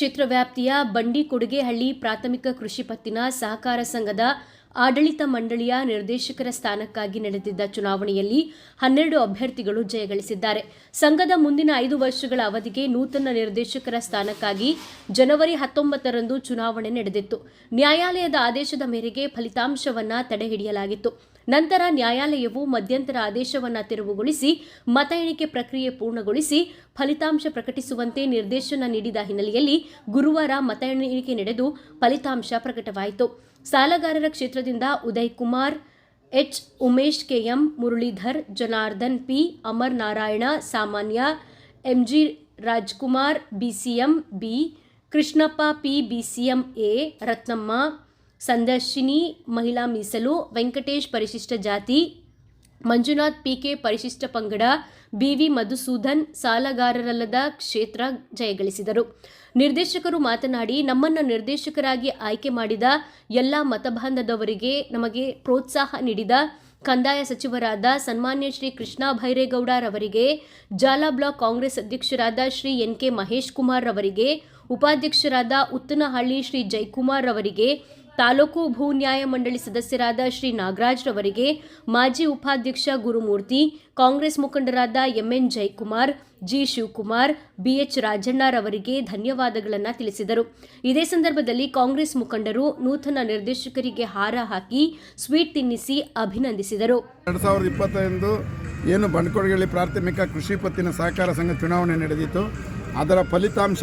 ಕ್ಷೇತ್ರ ವ್ಯಾಪ್ತಿಯ ಬಂಡಿಕೊಡುಗೆಹಳ್ಳಿ ಪ್ರಾಥಮಿಕ ಕೃಷಿ ಪತ್ತಿನ ಸಹಕಾರ ಸಂಘದ ಆಡಳಿತ ಮಂಡಳಿಯ ನಿರ್ದೇಶಕರ ಸ್ಥಾನಕ್ಕಾಗಿ ನಡೆದಿದ್ದ ಚುನಾವಣೆಯಲ್ಲಿ ಹನ್ನೆರಡು ಅಭ್ಯರ್ಥಿಗಳು ಜಯಗಳಿಸಿದ್ದಾರೆ. ಸಂಘದ ಮುಂದಿನ ಐದು ವರ್ಷಗಳ ಅವಧಿಗೆ ನೂತನ ನಿರ್ದೇಶಕರ ಸ್ಥಾನಕ್ಕಾಗಿ ಜನವರಿ ಹತ್ತೊಂಬತ್ತರಂದು ಚುನಾವಣೆ ನಡೆದಿತ್ತು. ನ್ಯಾಯಾಲಯದ ಆದೇಶದ ಮೇರೆಗೆ ಫಲಿತಾಂಶವನ್ನು ತಡೆಹಿಡಿಯಲಾಗಿತ್ತು. ನಂತರ ನ್ಯಾಯಾಲಯವು ಮಧ್ಯಂತರ ಆದೇಶವನ್ನು ತೆರವುಗೊಳಿಸಿ ಮತ ಎಣಿಕೆ ಪ್ರಕ್ರಿಯೆ ಪೂರ್ಣಗೊಳಿಸಿ ಫಲಿತಾಂಶ ಪ್ರಕಟಿಸುವಂತೆ ನಿರ್ದೇಶನ ನೀಡಿದ ಹಿನ್ನೆಲೆಯಲ್ಲಿ ಗುರುವಾರ ಮತ ಎಣಿಕೆ ನಡೆದು ಫಲಿತಾಂಶ ಪ್ರಕಟವಾಯಿತು. ಸಾಲಗಾರರ ಕ್ಷೇತ್ರದಿಂದ Uday Kumar, H. Umesh, KM. Muralidhar, Janardhan P. Amar Narayana, ಸಾಮಾನ್ಯ, MG. Rajkumar, BCM, B. Krishnappa P. BCM A. Ratnamma Sandarshini, ಮಹಿಳಾ ಮೀಸಲು, ವೆಂಕಟೇಶ್ ಪರಿಶಿಷ್ಟ ಜಾತಿ, ಮಂಜುನಾಥ್ ಪಿಕೆ ಪರಿಶಿಷ್ಟ ಪಂಗಡ, ಬಿವಿ ಮಧುಸೂದನ್ ಸಾಲಗಾರರಲ್ಲದ ಕ್ಷೇತ್ರ ಜಯಗಳಿಸಿದರು. ನಿರ್ದೇಶಕರು ಮಾತನಾಡಿ, ನಮ್ಮನ್ನು ನಿರ್ದೇಶಕರಾಗಿ ಆಯ್ಕೆ ಮಾಡಿದ ಎಲ್ಲ ಮತಬಾಂಧದವರಿಗೆ ನಮಗೆ ಪ್ರೋತ್ಸಾಹ ನೀಡಿದ ಕಂದಾಯ ಸಚಿವರಾದ ಸನ್ಮಾನ್ಯ ಶ್ರೀ ಕೃಷ್ಣ ಭೈರೇಗೌಡರವರಿಗೆ ಜಾಲ ಬ್ಲಾಕ್ ಕಾಂಗ್ರೆಸ್ ಅಧ್ಯಕ್ಷರಾದ ಶ್ರೀ ಎನ್ ಕೆ ಮಹೇಶ್ ಕುಮಾರ್ ರವರಿಗೆ ಉಪಾಧ್ಯಕ್ಷರಾದ ಉತ್ತನಹಳ್ಳಿ ಶ್ರೀ ಜೈಕುಮಾರ್ ರವರಿಗೆ ತಾಲೂಕು ಭೂ ನ್ಯಾಯ ಮಂಡಳಿ ಸದಸ್ಯರಾದ ಶ್ರೀ ನಾಗರಾಜ್ ರವರಿಗೆ ಮಾಜಿ ಉಪಾಧ್ಯಕ್ಷ ಗುರುಮೂರ್ತಿ, ಕಾಂಗ್ರೆಸ್ ಮುಖಂಡರಾದ MN Jayakumar, G Shivakumar, BH ರಾಜಣ್ಣರವರಿಗೆ ಧನ್ಯವಾದಗಳನ್ನು ತಿಳಿಸಿದರು. ಇದೇ ಸಂದರ್ಭದಲ್ಲಿ ಕಾಂಗ್ರೆಸ್ ಮುಖಂಡರು ನೂತನ ನಿರ್ದೇಶಕರಿಗೆ ಹಾರ ಹಾಕಿ ಸ್ವೀಟ್ ತಿನ್ನಿಸಿ ಅಭಿನಂದಿಸಿದರು. ಎರಡು ಸಾವಿರದ ಇಪ್ಪತ್ತೈದು ಏನು ಬಂಡ್ಕೋಡಗಳ್ಳಿ ಪ್ರಾಥಮಿಕ ಕೃಷಿ ಪತ್ತಿನ ಸಹಕಾರ ಸಂಘ ಚುನಾವಣೆ ನಡೆದಿತ್ತು. ಅದರ ಫಲಿತಾಂಶ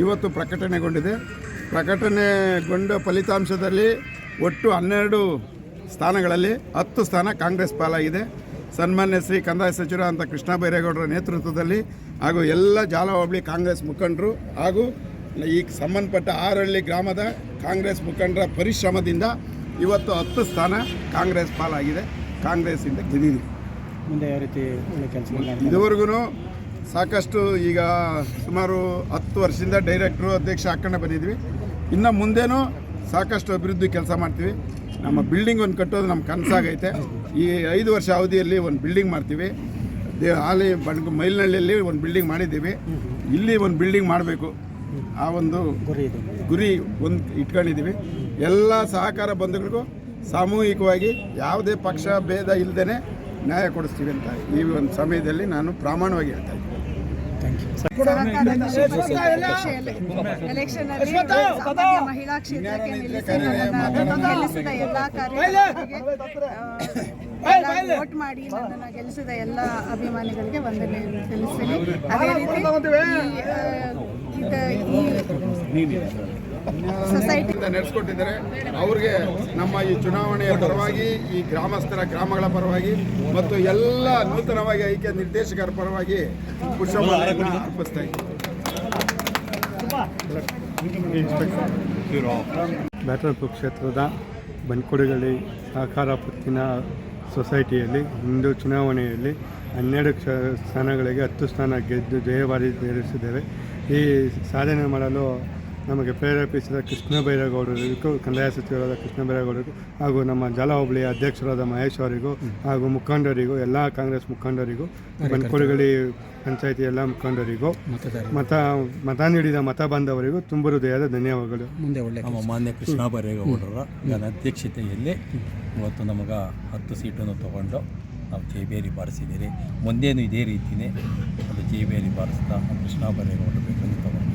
ಇವತ್ತು ಪ್ರಕಟಣೆಗೊಂಡಿದೆ. ಪ್ರಕಟಣೆಗೊಂಡ ಫಲಿತಾಂಶದಲ್ಲಿ ಒಟ್ಟು ಹನ್ನೆರಡು ಸ್ಥಾನಗಳಲ್ಲಿ ಹತ್ತು ಸ್ಥಾನ ಕಾಂಗ್ರೆಸ್ ಪಾಲಾಗಿದೆ. ಸನ್ಮಾನ್ಯ ಶ್ರೀ ಕಂದಾಯ ಸಚಿವರಾದಂಥ ಕೃಷ್ಣ ಬೈರೇಗೌಡರ ನೇತೃತ್ವದಲ್ಲಿ ಹಾಗೂ ಎಲ್ಲ ಜಾಲ ಹೋಬಳಿ ಕಾಂಗ್ರೆಸ್ ಮುಖಂಡರು ಹಾಗೂ ಈ ಸಂಬಂಧಪಟ್ಟ ಆರಳ್ಳಿ ಗ್ರಾಮದ ಕಾಂಗ್ರೆಸ್ ಮುಖಂಡರ ಪರಿಶ್ರಮದಿಂದ ಇವತ್ತು ಹತ್ತು ಸ್ಥಾನ ಕಾಂಗ್ರೆಸ್ ಪಾಲಾಗಿದೆ. ಕಾಂಗ್ರೆಸ್ಸಿಂದ ಗೆದ್ದಿದೆ. ಮುಂದೆ ಯಾವ ರೀತಿ ಇದುವರೆಗೂ ಸಾಕಷ್ಟು ಈಗ ಸುಮಾರು ಹತ್ತು ವರ್ಷದಿಂದ ಡೈರೆಕ್ಟ್ರು ಅಧ್ಯಕ್ಷ ಹಾಕೊಂಡು ಬಂದಿದ್ವಿ. ಇನ್ನು ಮುಂದೇನೂ ಸಾಕಷ್ಟು ಅಭಿವೃದ್ಧಿ ಕೆಲಸ ಮಾಡ್ತೀವಿ. ನಮ್ಮ ಬಿಲ್ಡಿಂಗ್ ಒಂದು ಕಟ್ಟೋದು ನಮ್ಮ ಕನಸಾಗೈತೆ. ಈ ಐದು ವರ್ಷ ಅವಧಿಯಲ್ಲಿ ಒಂದು ಬಿಲ್ಡಿಂಗ್ ಮಾಡ್ತೀವಿ. ದೇ ಹಾಲಿ ಬಂಡ್ ಮೈಲ್ನಳ್ಳಿಯಲ್ಲಿ ಒಂದು ಬಿಲ್ಡಿಂಗ್ ಮಾಡಿದ್ದೀವಿ. ಇಲ್ಲಿ ಒಂದು ಬಿಲ್ಡಿಂಗ್ ಮಾಡಬೇಕು. ಆ ಒಂದು ಗುರಿ ಗುರಿ ಒಂದು ಇಟ್ಕೊಂಡಿದ್ದೀವಿ. ಎಲ್ಲ ಸಹಕಾರ ಬಂಧುಗಳಿಗೂ ಸಾಮೂಹಿಕವಾಗಿ ಯಾವುದೇ ಪಕ್ಷ ಭೇದ ಇಲ್ಲದೇ ನ್ಯಾಯ ಕೊಡಿಸ್ತೀವಿ ಅಂತ ಈ ಒಂದು ಸಮಯದಲ್ಲಿ ನಾನು ಪ್ರಾಮಾಣವಾಗಿ ಹೇಳ್ತಾ ಇದ್ದೀನಿ. ಎಲೆಕ್ಷನ್ ಅಲ್ಲಿ ಸಾಮಾನ್ಯ ಮಹಿಳಾ ಕ್ಷೇತ್ರಕ್ಕೆ ಗೆಲ್ಲಿಸಿದ ಎಲ್ಲಾ ಕಾರ್ಯಕರ್ತರಿಗೆ ವೋಟ್ ಮಾಡಿ ನನ್ನನ್ನು ಗೆಲ್ಲಿಸಿದ ಎಲ್ಲ ಅಭಿಮಾನಿಗಳಿಗೆ ವಂದನೆ ತಿಳಿಸ್ತೀನಿ ಅದೇ ರೀತಿ ನಡೆಸ್ಕೊಟ್ಟಿದ್ದಾರೆ. ಅವ್ರಿಗೆ ನಮ್ಮ ಈ ಚುನಾವಣೆಯ ಪರವಾಗಿ ಈ ಗ್ರಾಮಸ್ಥರ ಗ್ರಾಮಗಳ ಪರವಾಗಿ ಮತ್ತು ಎಲ್ಲ ನೂತನವಾಗಿ ಐಕ್ಯ ನಿರ್ದೇಶಕರ ಪರವಾಗಿ ಪುಷ್ಪಗಳನ್ನು ಅರ್ಪಿಸ್ತಾ ಬ್ಯಾಟರ್ಪುರ ಕ್ಷೇತ್ರದ ಬಂಡ್ಕೊಡಗಳ್ಳಿ ಸಹಕಾರ ಪತ್ತಿನ ಸೊಸೈಟಿಯಲ್ಲಿ ಇಂದು ಚುನಾವಣೆಯಲ್ಲಿ ಹನ್ನೆರಡು ಕ್ಷ ಸ್ಥಾನಗಳಿಗೆ ಹತ್ತು ಸ್ಥಾನ ಗೆದ್ದು ಜಯವಾರಿ ಸೇರಿಸಿದ್ದೇವೆ ಈ ಸಾಧನೆ ಮಾಡಲು ನಮಗೆ ಪ್ರೇರೇಪಿಸಿದ ಕೃಷ್ಣ ಬೈರೇಗೌಡರಿಗೂ ಕಂದಾಯ ಸಚಿವರಾದ ಕೃಷ್ಣ ಬೈರೇಗೌಡರಿಗೂ ಹಾಗೂ ನಮ್ಮ ಜಲ ಹೋಬಳಿಯ ಅಧ್ಯಕ್ಷರಾದ ಮಹೇಶ್ ಅವರಿಗೂ ಹಾಗೂ ಮುಖಂಡರಿಗೂ ಎಲ್ಲ ಕಾಂಗ್ರೆಸ್ ಮುಖಂಡರಿಗೂ ಬನ್ಕೊಡಗಳಿ ಪಂಚಾಯಿತಿ ಎಲ್ಲ ಮುಖಂಡರಿಗೂ ಮತ ಮತ ನೀಡಿದ ಮತ ಬಾಂಧವರಿಗೂ ತುಂಬ ಹೃದಯದ ಧನ್ಯವಾದಗಳು. ಮುಂದೆ ಒಳ್ಳೆ ನಮ್ಮ ಮಾನ್ಯ ಕೃಷ್ಣ ಬೈರೇಗೌಡರ ಅಧ್ಯಕ್ಷತೆಯಲ್ಲಿ ಇವತ್ತು ನಮಗೆ ಹತ್ತು ಸೀಟನ್ನು ತಗೊಂಡು ನಾವು ಜೇಬೇರಿ ಬಾರಿಸಿದ್ದೀರಿ. ಮುಂದೇನು ಇದೇ ರೀತಿಯೇ ಅದು ಜೇಬೇರಿ ಬಾರಿಸ್ತಾ ಕೃಷ್ಣ ಬೈರೇಗೌಡರು ಬೇಕಂತ ತಗೊಂಡು